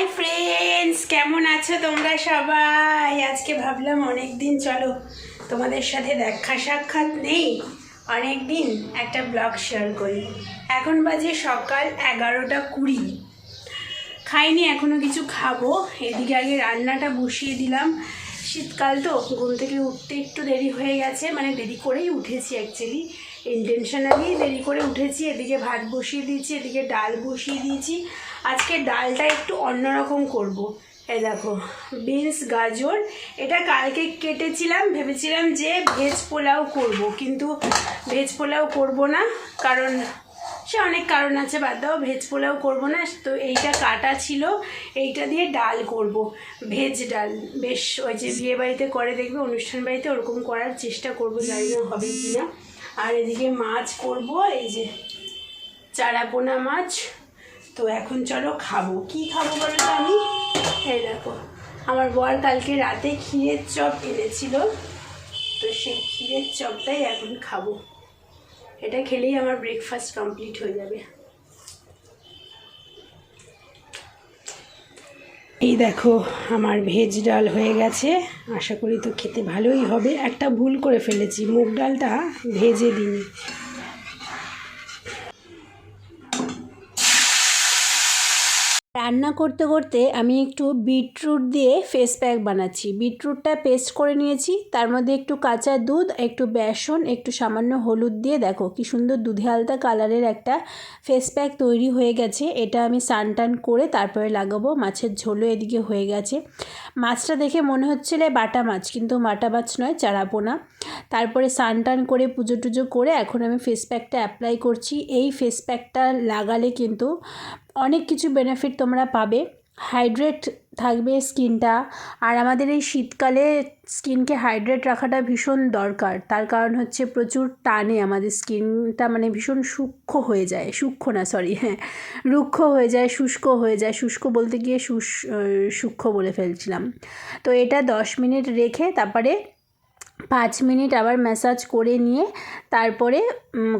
Hi friends কেমন আছো তোমরা সবাই? আজকে ভাবলাম অনেক দিন চলো তোমাদের সাথে দেখা সাক্ষাৎ নেই। অনেক দিন একটা ব্লগ শেয়ার করি। এখন বাজে সকাল এগারোটা কুড়ি। খাইনি, এখনও কিছু খাব। এদিকে আগে রান্নাটা বসিয়ে দিলাম। শীতকাল তো, ঘুম থেকে উঠতে একটু দেরি হয়ে গেছে। মানে দেরি করেই উঠেছি অ্যাকচুয়ালি ইন্টেনশনালি দেরি করে উঠেছি, এদিকে ভাত বসিয়ে দিয়েছি, এদিকে ডাল বসিয়ে দিয়েছি। আজকে ডালটা একটু অন্যরকম করব। এ দেখো, বিনস, গাজর, এটা কালকে কেটেছিলাম, ভেবেছিলাম যে ভেজ পোলাও করব, কিন্তু ভেজ পোলাও করব না, কারণ সে অনেক কারণ আছে, বাদ দাও, ভেজ পোলাও করব না, তো এইটা কাটা ছিল, এইটা দিয়ে ডাল করব, ভেজ ডাল। বেশ, ওই যে বিয়ে বাড়িতে করে, দেখবে অনুষ্ঠান বাড়িতে ওরকম করার চেষ্টা করব, জানি না হবে কি না আর এদিকে মাছ করব, এই যে চারাপোনা মাছ। তো এখন চলো খাব। কি খাব বলো তো আমি? এই দেখো, আমার বর কালকে রাতে ক্ষীরের চপ এনেছিল। তো সেই ক্ষীরের চপটাই এখন খাব। এটা খেলেই আমার ব্রেকফাস্ট কমপ্লিট হয়ে যাবে। এই দেখো, আমার ভেজ ডাল হয়ে গেছে। আশা করি তো খেতে ভালোই হবে। একটা ভুল করে ফেলেছি। মুগ ডালটা ভেজে দিই রান্না করতে করতে আমি একটু বিটরুট দিয়ে ফেস প্যাক বানাচ্ছি। বিটরুটটা পেস্ট করে নিয়েছি, তার মধ্যে একটু কাঁচা দুধ, একটু বেসন, একটু সামান্য হলুদ দিয়ে দেখো কি সুন্দর দুধে আলতা কালারের একটা ফেস প্যাক তৈরি হয়ে গেছে। এটা আমি সানটান করে তারপরে লাগাবো, মাছের ঝোলও এদিকে হয়ে গেছে। মাছটা দেখে মনে হচ্ছিল বাটা মাছ, কিন্তু বাটা মাছ নয়, চারাপোনা। তারপরে সানটান করে পুজো টুজো করে এখন আমি ফেস প্যাকটা অ্যাপ্লাই করছি। এই ফেস প্যাকটা লাগালে কিন্তু অনেক কিছু বেনিফিট তোমরা পাবে। হাইড্রেট থাকবে স্কিনটা। আর আমাদের এই শীতকালে স্কিনকে হাইড্রেট রাখাটা ভীষণ দরকার। তার কারণ হচ্ছে প্রচুর টানে আমাদের স্কিনটা মানে ভীষণ সূক্ষ্ম হয়ে যায়। সূক্ষ্ম না সরি হ্যাঁ। রুক্ষ হয়ে যায়, শুষ্ক হয়ে যায়। শুষ্ক বলতে গিয়ে সূক্ষ্ম বলে ফেলছিলাম। তো এটা দশ মিনিট রেখে তারপরে পাঁচ মিনিট আবার ম্যাসাজ করে নিয়ে তারপরে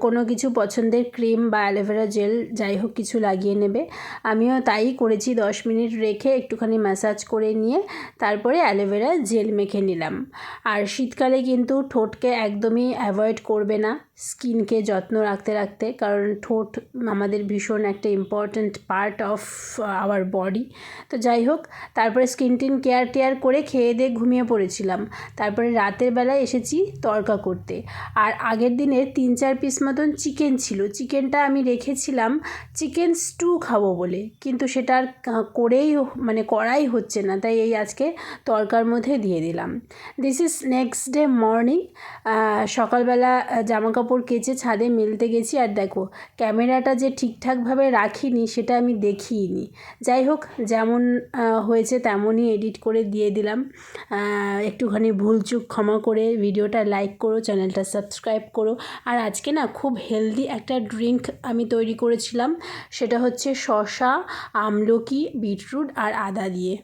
কোনো কিছু পছন্দের ক্রিম বা অ্যালোভেরা জেল যাই হোক কিছু লাগিয়ে নেবে। আমিও তাই করেছি, দশ মিনিট রেখে একটুখানি ম্যাসাজ করে নিয়ে তারপরে অ্যালোভেরা জেল মেখে নিলাম। আর শীতকালে কিন্তু ঠোঁটকে একদমই অ্যাভয়েড করবে না, স্কিনকে যত্ন রাখতে রাখতে, কারণ ঠোঁট আমাদের ভীষণ একটা important part of our body. তো যাই হোক, তারপরে স্কিন টিন কেয়ার টেয়ার করে খেয়ে দিয়ে ঘুমিয়ে পড়েছিলাম। তারপরে রাতের বেলায় এসেছি তর্কা করতে। আর আগের দিনের তিন চার পিস মতন চিকেন ছিল। চিকেনটা আমি রেখেছিলাম। চিকেন স্টু খাব বলে। কিন্তু সেটা আর করেই মানে করাই হচ্ছে না। তাই এই আজকে তরকার মধ্যে দিয়ে দিলাম। This is next day morning সকালবেলা জামা কাপড় কেচে ছাদে মেলতে গেছি। আর দেখো, ক্যামেরাটা যে ঠিকঠাকভাবে রাখিনি, সেটা আমি দেখিইনি যাই হোক, যেমন হয়েছে তেমনই এডিট করে দিয়ে দিলাম। একটুখানি ভুলচুক ক্ষমা করে ভিডিওটা লাইক করো চ্যানেলটা সাবস্ক্রাইব করো। আর আজকে না খুব হেলদি একটা ড্রিঙ্ক আমি তৈরি করেছিলাম। সেটা হচ্ছে শশা আমলকি, বিটরুট আর আদা দিয়ে।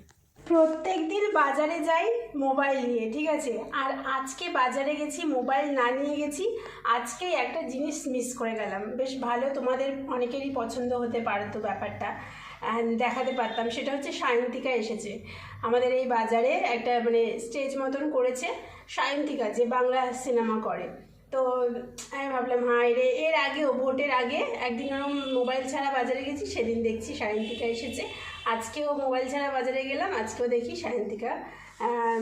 প্রত্যেক দিন বাজারে যাই মোবাইল নিয়ে, ঠিক আছে? আর আজকে বাজারে গেছি, মোবাইল না নিয়ে গেছি আজকেই একটা জিনিস মিস করে গেলাম। বেশ ভালো, তোমাদের অনেকেরই পছন্দ হতে পারতো ব্যাপারটা। দেখাতে পারতাম, সেটা হচ্ছে সায়ন্তিকা এসেছে। আমাদের এই বাজারে একটা মানে স্টেজ মতন করেছে সায়ন্তিকা, যে বাংলা সিনেমা করে। তো, আমি ভাবলাম হাই রে, এর আগেও ভোটের আগে একদিন ওরকম মোবাইল ছাড়া বাজারে গেছি, সেদিন দেখছি সায়ন্তিকা এসেছে। আজকেও মোবাইল ছাড়া বাজারে গেলাম, আজকেও দেখি সায়ন্তিকা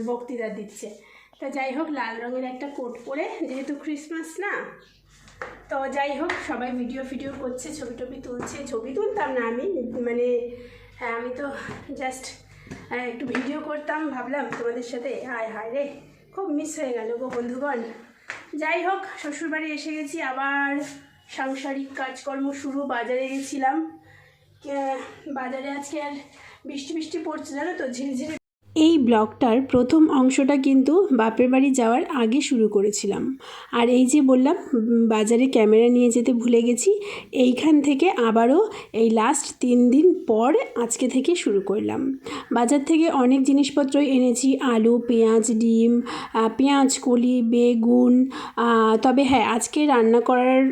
বক্তৃতা দিচ্ছে। তো যাই হোক, লাল রঙের একটা কোট পরে, যেহেতু ক্রিসমাস না, তো যাই হোক, সবাই ভিডিও ফিডিও করছে, ছবি টবি তুলছে, ছবি তুলতাম না আমি মানে হ্যাঁ আমি তো জাস্ট একটু ভিডিও করতাম, ভাবলাম তোমাদের সাথে, হায় হায় রে, খুব মিস হয়ে গেল গো বন্ধুগণ। যাই হোক, শ্বশুরবাড়ি এসে গেছি, আবার সাংসারিক কাজকর্ম শুরু, বাজারে গেছিলাম। বাজারে আজকে আর বৃষ্টি বৃষ্টি পড়ছে জানো তো, ঝিরিঝিরি এই ব্লগটার প্রথম অংশটা কিন্তু বাপের বাড়ি যাওয়ার আগে শুরু করেছিলাম। আর এই যে বললাম বাজারে ক্যামেরা নিয়ে যেতে ভুলে গেছি, এইখান থেকে আবারও এই লাস্ট তিন দিন পর আজকে থেকে শুরু করলাম। বাজার থেকে অনেক জিনিসপত্র এনেছি, আলু, পেঁয়াজ, ডিম পেঁয়াজ, কলি, বেগুন তবে হ্যাঁ আজকে রান্না করার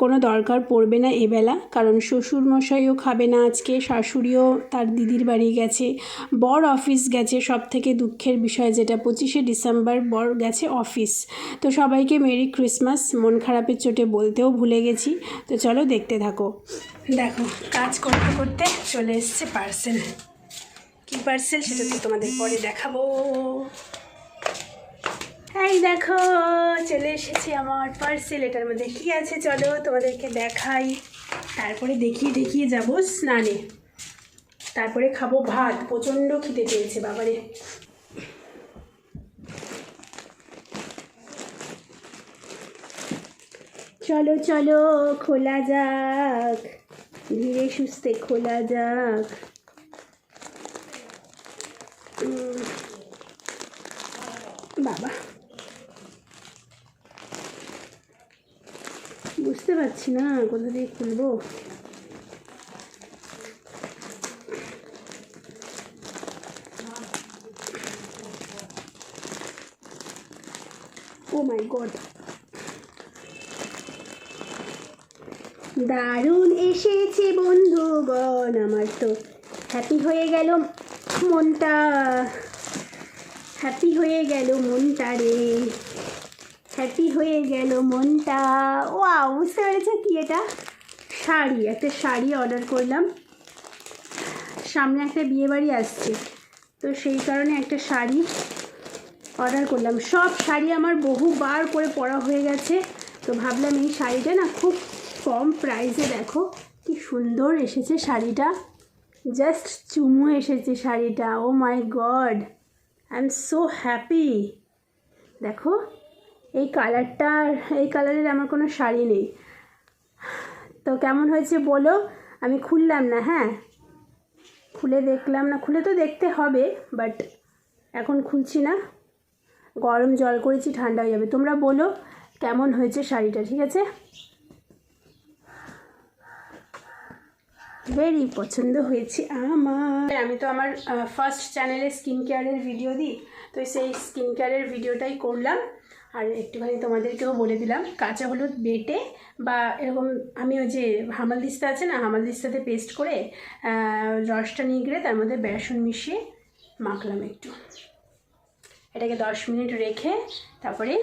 কোনো দরকার পড়বে না এবেলা, কারণ শ্বশুর মশাইও খাবে না আজকে, শাশুড়িও তার দিদির বাড়ি গেছে, বর অফিস গেছে সব থেকে দুঃখের বিষয় যেটা, পঁচিশে ডিসেম্বর বর গেছে অফিস। তো সবাইকে মেরি ক্রিসমাস, মন খারাপের চোটে বলতেও ভুলে গেছি। তো চলো দেখতে থাকো। দেখো, কাজ করতে করতে চলে এসছে পার্সেল। কি পার্সেল সেটা তো তোমাদের পরে দেখাবো। এই দেখো, চলে এসেছে আমার পার্সেল। এটার মধ্যে কি আছে চলো তোমাদেরকে দেখাই। তারপরে দেখিয়ে দেখিয়ে যাব স্নানে। তারপরে খাব ভাত, প্রচণ্ড খিদে পেয়েছে, বাবারে। চলো চলো, খোলা যাক। ধীরে সুস্থে খোলা যাক। বাবা। বুঝতে পারছি না কোথা দিয়ে খুলবো। গড দারুণ এসেছে বন্ধুগণ আমার তো। হ্যাপি হয়ে গেল মনটা। হ্যাপি হয়ে গেল মনটা রে। হ্যাপি হয়ে গেল মনটা। ওয়াও বুঝতে পেরেছ কি এটা? শাড়ি, একটা শাড়ি অর্ডার করলাম। সামনে একটা বিয়েবাড়ি আসছে। তো সেই কারণে একটা শাড়ি অর্ডার করলাম। সব শাড়ি আমার বহুবার করে পরা হয়ে গেছে। তো ভাবলাম এই শাড়িটা না খুব কম প্রাইসে দেখো, কি সুন্দর এসেছে শাড়িটা। জাস্ট চুমু এসেছে শাড়িটা ও my God I am so happy দেখো, এই কালারটা এই কালারের আমার কোনো শাড়ি নেই। তো কেমন হয়েছে বলো? আমি খুললাম না হ্যাঁ? খুলে দেখলাম না, খুলে তো দেখতে হবে বাট এখন খুলছি না। গরম জল করেছি, ঠান্ডা হয়ে যাবে। তোমরা বলো কেমন হয়েছে শাড়িটা, ঠিক আছে? ভেরি পছন্দ হয়েছে আমার। আমি তো আমার ফার্স্ট চ্যানেলে স্কিন কেয়ারের ভিডিও দিই, তো সেই স্কিন কেয়ারের ভিডিওটাই করলাম। আর একটুখানি তোমাদেরকেও বলে দিলাম, কাঁচা হলুদ বেটে বা এরকম আমি ওই যে হামাল দিস্তা আছে না, হামাল দিস্তাতে পেস্ট করে রসটা নিয়ে গেলে তার মধ্যে বেসন মিশিয়ে মাখলাম একটু। এটাকে দশ মিনিট রেখে তারপরে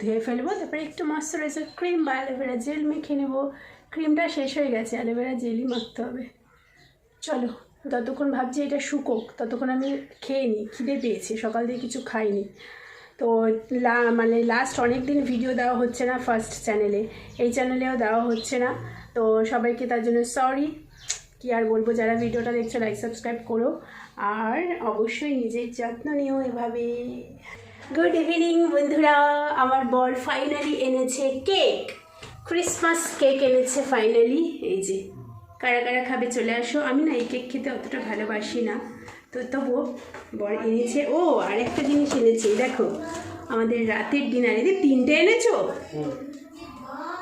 ধুয়ে ফেলব। তারপরে একটু ময়শ্চারাইজার ক্রিম বা অ্যালোভেরা জেল মেখে নেব। ক্রিমটা শেষ হয়ে গেছে অ্যালোভেরা জেলই মাখতে হবে। চলো ততক্ষণ ভাবছি এটা শুকোক, ততক্ষণ আমি খেয়ে নিই। খিদে পেয়েছি, সকাল দিয়ে কিছু খাইনি। তো লা মানে লাস্ট অনেক দিন ভিডিও দেওয়া হচ্ছে না ফার্স্ট চ্যানেলে এই চ্যানেলেও দেওয়া হচ্ছে না। তো সবাইকে তার জন্য সরি কি আর বলব, যারা ভিডিওটা দেখছ লাইক সাবস্ক্রাইব করো। আর অবশ্যই নিজের যত্ন নিও এভাবে। গুড ইভিনিং বন্ধুরা। আমার বর ফাইনালি এনেছে কেক ক্রিসমাস কেক এনেছে ফাইনালি এই যে, কারা কারা খাবে চলে আসো। আমি না এই কেক খেতে অতটা ভালোবাসি না। তো তবুও বর এনেছে। ও আর একটা জিনিস এনেছে। দেখো, আমাদের রাতের ডিনার এদের তিনটে এনেছো?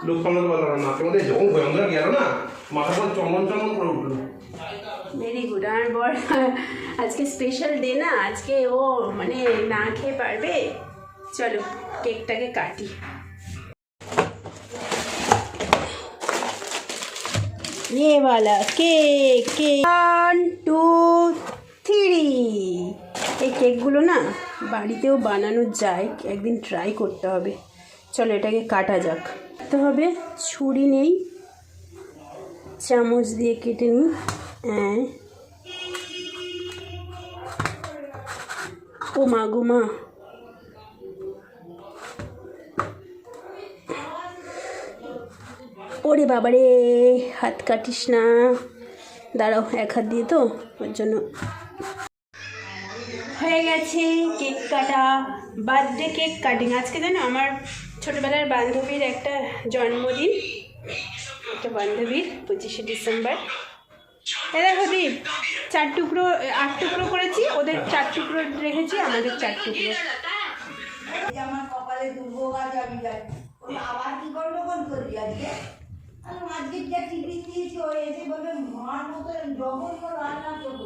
লোক সামলাতে পারল না। মধ্যে যখন ভয়ঙ্কর গেল না মাথা পর চমন চমন করে উঠল। ভেরি গুড আমার বর, আজকে স্পেশাল ডে না? আজকে ও মানে না খেয়ে পারবে? চলো, কেকটাকে কাটি। নেওয়ালা cake cake. One two three এই কেকগুলো না বাড়িতেও বানানো যায়, একদিন ট্রাই করতে হবে। চলো, এটাকে কাটা যাক। করতে হবে, ছুরি নেই। চামচ দিয়ে কেটে নিই। হ্যাঁ ও মা গো মা ওরে বাবারে, হাত কাটিস না। দাঁড়াও, এক হাত দিয়ে তো, ওর জন্য। হয়ে গেছে কেক কাটা, বার্থডে কেক কাটিং। আজকে জানো, আমার ছোটোবেলার বান্ধবীর একটা জন্মদিন, একটা বান্ধবীর পঁচিশে ডিসেম্বর। এ দেখো দীপ চার টুকরো আট টুকরো করেছি ওদের চার টুকরো রেখেছি আমাদের চার টুকরো। আমার কপালে দুর্ভোগ আছে আমি জানি। আবার কি গন্ডগোল করবি আজকে আজকে যা টিফিন দিয়েছি ও এসে বলবে মার মতো জঘন্য রান্না করব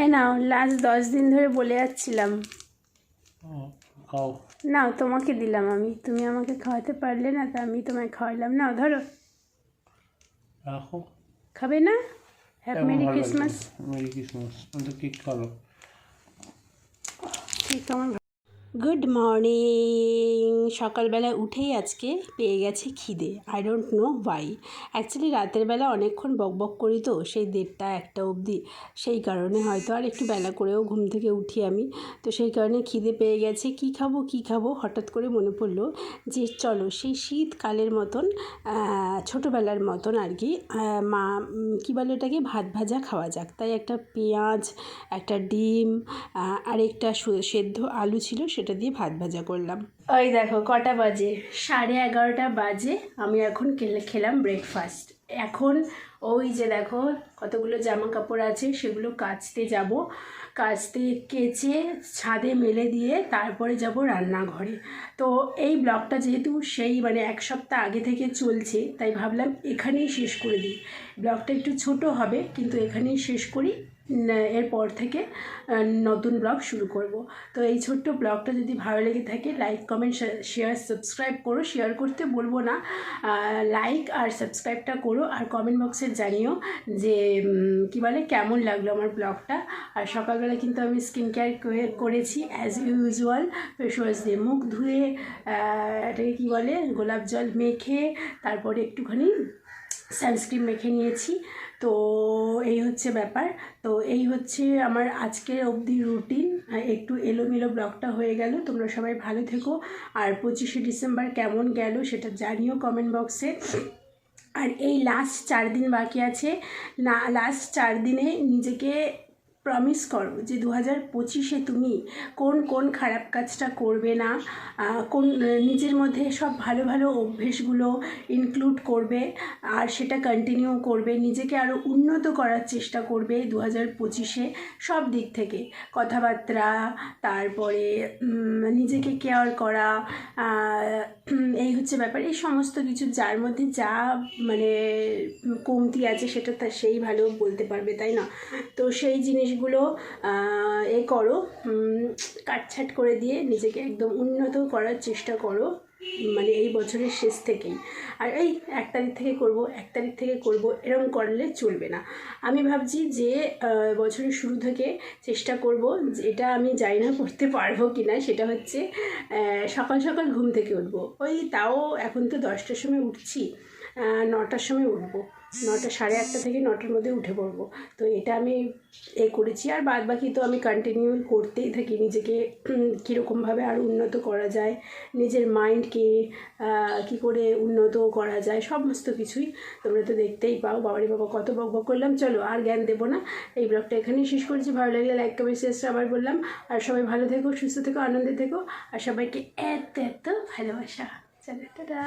এই নাও লাস্ট দশ দিন ধরে বলে যাচ্ছিলাম। নাও তোমাকে দিলাম আমি। তুমি আমাকে খাওয়াতে পারলে না তা আমি তোমায় খাওয়ালাম নাও ধরো। রাখো। খাবে না? Happy merry Christmas merry Christmas তো কেক খাব। ঠিক আমার গুড মর্নিং সকালবেলা উঠেই আজকে পেয়ে গেছে খিদে। I don't know why actually রাতের বেলা অনেকক্ষণ বকবক করি তো, সেই দেড়টা একটা অবধি। সেই কারণে হয়তো আর একটু বেলা করেও ঘুম থেকে উঠি আমি। তো সেই কারণে খিদে পেয়ে গেছে। কি খাব কি খাব? হঠাৎ করে মনে পড়ল যে, চলো সেই শীতকালের মতন ছোটোবেলার মতন আর কি মা কী বলে ওটাকে? ভাত ভাজা খাওয়া যাক। তাই একটা পেঁয়াজ, একটা ডিম আর একটা সেদ্ধ আলু ছিল সেটা দিয়ে ভাত ভাজা করলাম। ওই দেখো, কটা বাজে? সাড়ে এগারোটা বাজে, আমি এখন খেলাম ব্রেকফাস্ট এখন ওই যে দেখো, কতগুলো জামা কাপড় আছে, সেগুলো কাচতে যাব। কাচতে, কেচে, ছাদে মেলে দিয়ে তারপরে যাব রান্নাঘরে। তো এই ব্লগটা যেহেতু সেই মানে এক সপ্তাহ আগে থেকে চলছে, তাই ভাবলাম এখানেই শেষ করে দিই। ব্লগটা একটু ছোট হবে, কিন্তু এখানেই শেষ করি। এরপর থেকে নতুন ব্লগ শুরু করব। তো এই ছোট্ট ব্লগটা যদি ভালো লেগে থাকে লাইক কমেন্ট শেয়ার সাবস্ক্রাইব করো। শেয়ার করতে বলব না। লাইক আর সাবস্ক্রাইবটা করো আর কমেন্ট বক্সে জানিও যে কী বলে, কেমন লাগল আমার ব্লগটা। আর সকালবেলা কিন্তু আমি স্কিন কেয়ার করেছি অ্যাজ ইউজুয়াল ফেস ওয়াশ দিয়ে মুখ ধুয়ে এটাকে কী বলে, গোলাপ জল মেখে, তারপরে একটুখানি সানস্ক্রিন মেখে নিয়েছি। তো এই হচ্ছে ব্যাপার। তো এই হচ্ছে আমার আজকের অবধি রুটিন একটু এলোমেলো ব্লগটা হয়ে গেল। তোমরা সবাই ভালো থেকো। আর পঁচিশে ডিসেম্বর কেমন গেল সেটা জানিও কমেন্ট বক্সে আর এই লাস্ট চার দিন বাকি আছে। না লাস্ট চার দিনে নিজেকে প্রমিস করো যে দু হাজার পঁচিশে তুমি কোন কোন খারাপ কাজটা করবে না কোন নিজের মধ্যে সব ভালো ভালো অভ্যেসগুলো ইনক্লুড করবে আর সেটা কন্টিনিউ করবে, নিজেকে আরও উন্নত করার চেষ্টা করবে দু হাজার পঁচিশে সব দিক থেকে। কথাবার্তা, তারপরে নিজেকে কেয়ার করা এই হচ্ছে ব্যাপার, এই সমস্ত কিছু যার মধ্যে যা মানে কমতি আছে সেটা তা সেই ভালো বলতে পারবে, তাই না? তো সেই জিনিসগুলো এ করো কাটছাট করে দিয়ে নিজেকে একদম উন্নত করার চেষ্টা করো মানে এই বছরের শেষ থেকেই। আর এই এক তারিখ থেকে করব, এক তারিখ থেকে করব এরকম করলে চলবে না। আমি ভাবছি যে বছরের শুরু থেকে চেষ্টা করব এটা আমি জানি না করতে পারব কি না সেটা হচ্ছে সকাল সকাল ঘুম থেকে উঠবো। ওই তাও এখন তো দশটার সময় উঠছি নটার সময় উঠবো। নটা সাড়ে আটটা থেকে নটার মধ্যে উঠে পড়ব। তো এটা আমি এ করেছি আর বাদ বাকি তো আমি কন্টিনিউ করতেই থাকি। নিজেকে কীরকমভাবে আরও উন্নত করা যায়, নিজের মাইন্ডকে কী করে উন্নত করা যায়, সমস্ত কিছুই তোমরা তো দেখতেই পাও। বাবারে বাবা, কত বক বক করলাম। চলো আর জ্ঞান দেবো না। এই ব্লগটা এখানেই শেষ করেছি। ভালো লাগলে লাইক কমেন্ট শেষটা আবার বললাম। আর সবাই ভালো থেকো, সুস্থ থেকো, আনন্দে থেকো। আর সবাইকে এত এত ভালোবাসা। চলো, টাটা।